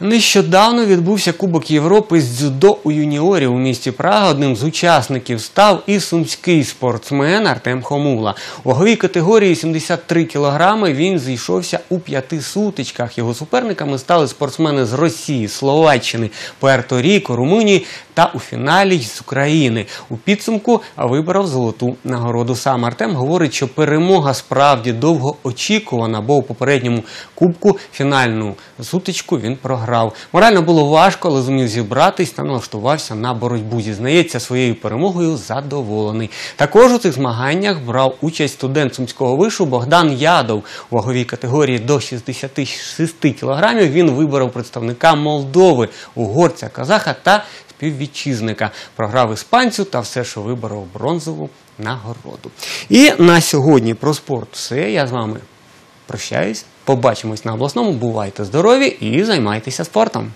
Нещодавно відбувся Кубок Європи з дзюдо у юніорів у місті Прага. Одним з учасників став і сумський спортсмен Артем Хомула. У ваговій категорії 73 кілограми він зійшовся у п'яти сутичках. Його суперниками стали спортсмени з Росії, Словаччини, Пуерто-Ріко, Румунії та у фіналі з України. У підсумку вибрав золоту нагороду. Сам Артем говорить, що перемога справді довго очікувана, бо у попередньому кубку фінальну сутичку він програв. Морально було важко, але зумів зібратись та налаштувався на боротьбу. Зізнається, своєю перемогою задоволений. Також у цих змаганнях брав участь студент сумського вишу Богдан Ядов. У ваговій категорії до 66 кілограмів він виборов представника Молдови, угорця, казаха та співвітчизника. Програв іспанцю та все, що виборов бронзову нагороду. І на сьогодні про спорт все. Я з вами прощаюсь. Побачимось на обласному. Бувайте здорові і займайтеся спортом.